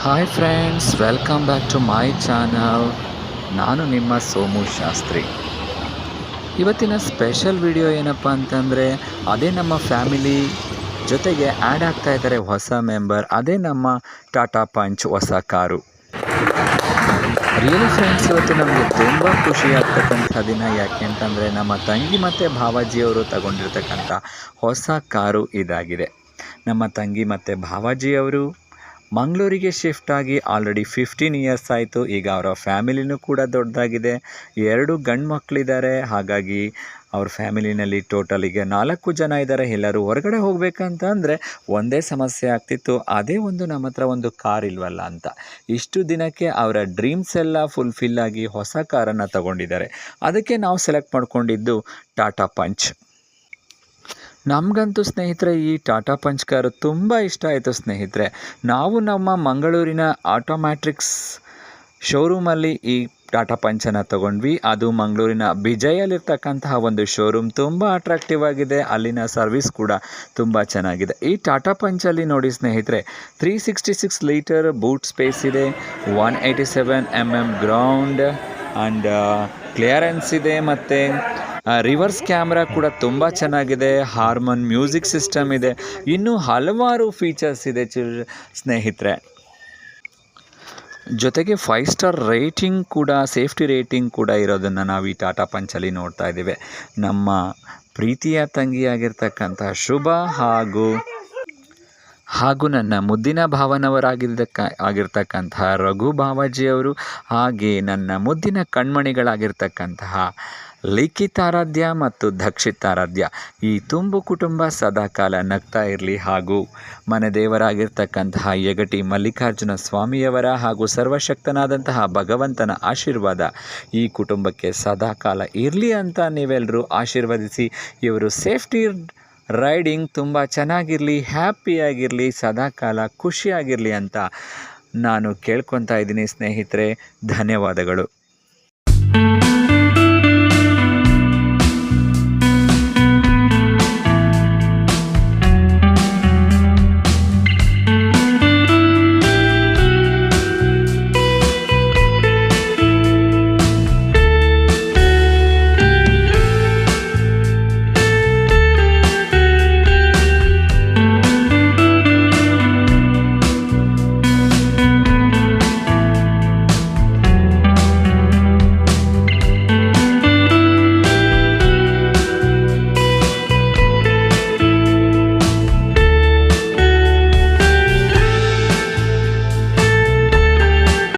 Hi friends welcome back to my channel ನಾನು ನಿಮ್ಮ ಸೋಮು ಶಾಸ್ತ್ರಿ. ಇವತ್ತಿನ ಸ್ಪೆಷಲ್ ವಿಡಿಯೋ ಏನಪ್ಪ ಅಂತಂದರೆ, ಅದೇ ನಮ್ಮ ಫ್ಯಾಮಿಲಿ ಜೊತೆಗೆ ಆ್ಯಡ್ ಆಗ್ತಾ ಇದ್ದಾರೆ ಹೊಸ ಮೆಂಬರ್ ಅದೇ ನಮ್ಮ ಟಾಟಾ ಪಂಚ್ ಹೊಸ ಕಾರು. ರಿಯಲಿ ಫ್ರೆಂಡ್ಸ್ ಇವತ್ತು ನಮಗೆ ತುಂಬ ಖುಷಿ ಆಗ್ತಕ್ಕಂಥ ದಿನ ಯಾಕೆ ಅಂತಂದರೆ, ನಮ್ಮ ತಂಗಿ ಮತ್ತು ಭಾವಾಜಿಯವರು ತಗೊಂಡಿರ್ತಕ್ಕಂಥ ಹೊಸ ಕಾರು ಇದಾಗಿದೆ. ನಮ್ಮ ತಂಗಿ ಮತ್ತು ಭಾವಾಜಿಯವರು ಮಂಗಳೂರಿಗೆ ಶಿಫ್ಟ್ ಆಗಿ ಆಲ್ರೆಡಿ ಫಿಫ್ಟೀನ್ ಇಯರ್ಸ್ ಆಯಿತು. ಈಗ ಅವರ ಫ್ಯಾಮಿಲಿನೂ ಕೂಡ ದೊಡ್ಡದಾಗಿದೆ. ಎರಡು ಗಂಡು ಮಕ್ಕಳಿದ್ದಾರೆ ಹಾಗಾಗಿ ಅವ್ರ ಫ್ಯಾಮಿಲಿನಲ್ಲಿ ಟೋಟಲ್ ಈಗ ನಾಲ್ಕು ಜನ ಇದ್ದಾರೆ. ಎಲ್ಲರೂ ಹೊರಗಡೆ ಹೋಗಬೇಕಂತ ಅಂದರೆ ಒಂದೇ ಸಮಸ್ಯೆ ಆಗ್ತಿತ್ತು. ಅದೇ ಒಂದು ನಮ್ಮ ಹತ್ರ ಒಂದು ಕಾರ್ ಇಲ್ವಲ್ಲ ಅಂತ. ಇಷ್ಟು ದಿನಕ್ಕೆ ಅವರ ಡ್ರೀಮ್ಸ್ ಎಲ್ಲ ಫುಲ್ಫಿಲ್ ಆಗಿ ಹೊಸ ಕಾರನ್ನು ತಗೊಂಡಿದ್ದಾರೆ. ಅದಕ್ಕೆ ನಾವು ಸೆಲೆಕ್ಟ್ ಮಾಡ್ಕೊಂಡಿದ್ದು ಟಾಟಾ ಪಂಚ್ ನಮಗಂತೂ ಸ್ನೇಹಿತರೆ ಈ ಟಾಟಾ ಪಂಚ್ ಕಾರು ತುಂಬ ಇಷ್ಟ ಆಯಿತು ಸ್ನೇಹಿತರೆ. ನಾವು ನಮ್ಮ ಮಂಗಳೂರಿನ ಆಟೋಮ್ಯಾಟ್ರಿಕ್ಸ್ ಶೋರೂಮಲ್ಲಿ ಈ ಟಾಟಾ ಪಂಚನ್ನು ತಗೊಂಡ್ವಿ. ಅದು ಮಂಗಳೂರಿನ ಬಿಜಯಲ್ಲಿರ್ತಕ್ಕಂತಹ ಒಂದು ಶೋರೂಮ್. ತುಂಬ ಅಟ್ರಾಕ್ಟಿವ್ ಆಗಿದೆ. ಅಲ್ಲಿನ ಸರ್ವಿಸ್ ಕೂಡ ತುಂಬ ಚೆನ್ನಾಗಿದೆ. ಈ ಟಾಟಾ ಪಂಚಲ್ಲಿ ನೋಡಿ ಸ್ನೇಹಿತರೆ three sixty six litre boot space ಇದೆ one eighty seven M M ground and clearance ಇದೆ ಮತ್ತು ರಿವರ್ಸ್ ಕ್ಯಾಮ್ರಾ ಕೂಡ ತುಂಬ ಚೆನ್ನಾಗಿದೆ, ಹಾರ್ಮೋನ್ ಮ್ಯೂಸಿಕ್ ಸಿಸ್ಟಮ್ ಇದೆ, ಇನ್ನೂ ಹಲವಾರು ಫೀಚರ್ಸ್ ಇದೆ ಚಿಲ್ ಸ್ನೇಹಿತರೆ. ಜೊತೆಗೆ ಫೈವ್ ಸ್ಟಾರ್ ರೇಟಿಂಗ್ ಕೂಡ, ಸೇಫ್ಟಿ ರೇಟಿಂಗ್ ಕೂಡ ಇರೋದನ್ನು ನಾವು ಈ ಟಾಟಾ ಪಂಚಲ್ಲಿ ನೋಡ್ತಾ ಇದ್ದೇವೆ. ನಮ್ಮ ಪ್ರೀತಿಯ ತಂಗಿಯಾಗಿರ್ತಕ್ಕಂಥ ಶುಭ ಹಾಗೂ ಹಾಗೂ ನನ್ನ ಮುದ್ದಿನ ಭಾವನವರಾಗಿದ್ದಕ್ಕ ಆಗಿರ್ತಕ್ಕಂತಹ ರಘು ಬಾವಾಜಿಯವರು, ಹಾಗೆ ನನ್ನ ಮುದ್ದಿನ ಕಣ್ಮಣಿಗಳಾಗಿರ್ತಕ್ಕಂತಹ ಲಿಖಿತಾರಾಧ್ಯ ಮತ್ತು ದಕ್ಷಿತಾರಾಧ್ಯ. ಈ ತುಂಬು ಕುಟುಂಬ ಸದಾಕಾಲ ನಗ್ತಾ ಇರಲಿ ಹಾಗೂ ಮನೆ ದೇವರಾಗಿರ್ತಕ್ಕಂತಹ ಯಗಟಿ ಮಲ್ಲಿಕಾರ್ಜುನ ಸ್ವಾಮಿಯವರ ಹಾಗೂ ಸರ್ವಶಕ್ತನಾದಂತಹ ಭಗವಂತನ ಆಶೀರ್ವಾದ ಈ ಕುಟುಂಬಕ್ಕೆ ಸದಾಕಾಲ ಇರಲಿ ಅಂತ ನೀವೆಲ್ಲರೂ ಆಶೀರ್ವದಿಸಿ, ಇವರು ಸೇಫ್ಟಿ ರೈಡಿಂಗ್ ತುಂಬ ಚೆನ್ನಾಗಿರಲಿ, ಹ್ಯಾಪಿಯಾಗಿರಲಿ, ಸದಾಕಾಲ ಖುಷಿಯಾಗಿರಲಿ ಅಂತ ನಾನು ಕೇಳ್ಕೊತಾ ಇದ್ದೀನಿ ಸ್ನೇಹಿತರೆ. ಧನ್ಯವಾದಗಳು.